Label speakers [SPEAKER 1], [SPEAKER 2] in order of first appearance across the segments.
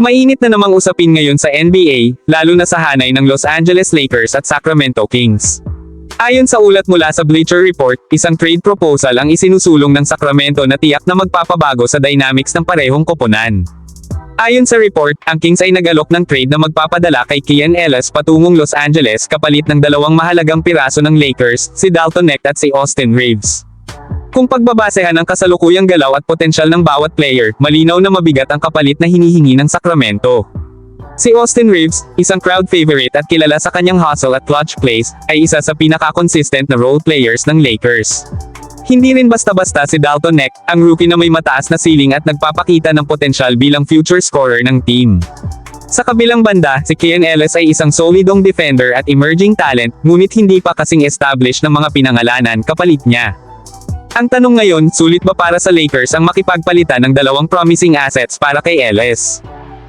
[SPEAKER 1] Mainit na namang usapin ngayon sa NBA, lalo na sa hanay ng Los Angeles Lakers at Sacramento Kings. Ayon sa ulat mula sa Bleacher Report, isang trade proposal ang isinusulong ng Sacramento na tiyak na magpapabago sa dynamics ng parehong koponan. Ayon sa report, ang Kings ay nag-alok ng trade na magpapadala kay Kian Ellis patungong Los Angeles kapalit ng dalawang mahalagang piraso ng Lakers, si Dalton Necht at si Austin Reeves. Kung pagbabasehan ang kasalukuyang galaw at potensyal ng bawat player, malinaw na mabigat ang kapalit na hinihingi ng Sacramento. Si Austin Reeves, isang crowd favorite at kilala sa kanyang hustle at clutch plays, ay isa sa pinaka-consistent na role players ng Lakers. Hindi rin basta-basta si Dalton Neck, ang rookie na may mataas na ceiling at nagpapakita ng potensyal bilang future scorer ng team. Sa kabilang banda, si Kian Ellis ay isang solidong defender at emerging talent, ngunit hindi pa kasing established ng mga pinangalanan kapalit niya. Ang tanong ngayon, sulit ba para sa Lakers ang makipagpalitan ng dalawang promising assets para kay Ellis?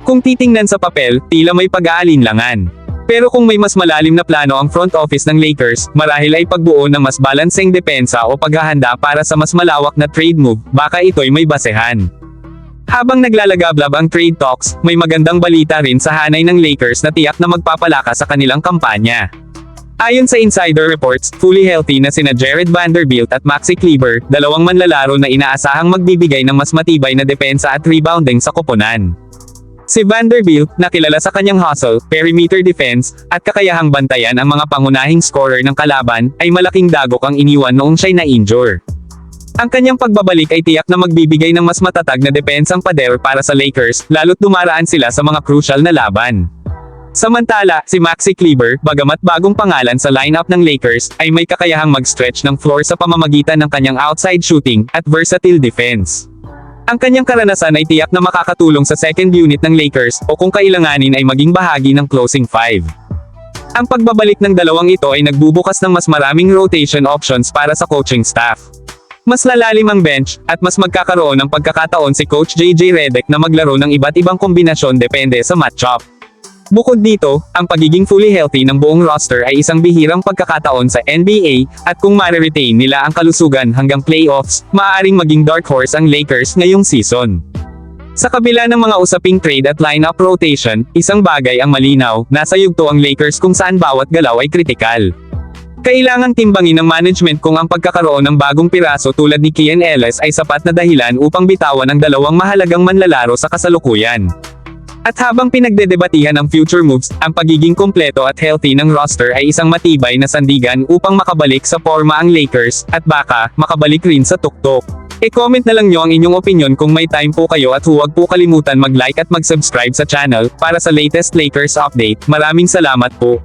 [SPEAKER 1] Kung titingnan sa papel, tila may pag-aalinlangan. Pero kung may mas malalim na plano ang front office ng Lakers, marahil ay pagbuo ng mas balanseng depensa o paghahanda para sa mas malawak na trade move, baka ito'y may basehan. Habang naglalagablab ang trade talks, may magandang balita rin sa hanay ng Lakers na tiyak na magpapalakas sa kanilang kampanya. Ayon sa insider reports, fully healthy na sina Jared Vanderbilt at Maxi Kleber, dalawang manlalaro na inaasahang magbibigay ng mas matibay na depensa at rebounding sa koponan. Si Vanderbilt, na kilala sa kanyang hustle, perimeter defense, at kakayahang bantayan ang mga pangunahing scorer ng kalaban, ay malaking dagok ang iniwan noong siya'y na-injure. Ang kanyang pagbabalik ay tiyak na magbibigay ng mas matatag na depensang pader para sa Lakers, lalo't dumaraan sila sa mga crucial na laban. Samantala, si Maxi Kleber, bagamat bagong pangalan sa lineup ng Lakers, ay may kakayahang mag-stretch ng floor sa pamamagitan ng kanyang outside shooting, at versatile defense. Ang kanyang karanasan ay tiyak na makakatulong sa second unit ng Lakers, o kung kailanganin ay maging bahagi ng closing five. Ang pagbabalik ng dalawang ito ay nagbubukas ng mas maraming rotation options para sa coaching staff. Mas lalalim ang bench, at mas magkakaroon ng pagkakataon si Coach JJ Redick na maglaro ng iba't ibang kombinasyon depende sa matchup. Bukod dito, ang pagiging fully healthy ng buong roster ay isang bihirang pagkakataon sa NBA, at kung mariretain nila ang kalusugan hanggang playoffs, maaaring maging dark horse ang Lakers ngayong season. Sa kabila ng mga usaping trade at lineup rotation, isang bagay ang malinaw, nasa yugto ang Lakers kung saan bawat galaw ay kritikal. Kailangang timbangin ng management kung ang pagkakaroon ng bagong piraso tulad ni Kian Ellis ay sapat na dahilan upang bitawan ang dalawang mahalagang manlalaro sa kasalukuyan. At habang pinagdedebatihan ang future moves, ang pagiging kompleto at healthy ng roster ay isang matibay na sandigan upang makabalik sa forma ang Lakers, at baka, makabalik rin sa tuktok. E-comment na lang nyo ang inyong opinion kung may time po kayo at huwag po kalimutan mag-like at mag-subscribe sa channel, para sa latest Lakers update. Maraming salamat po.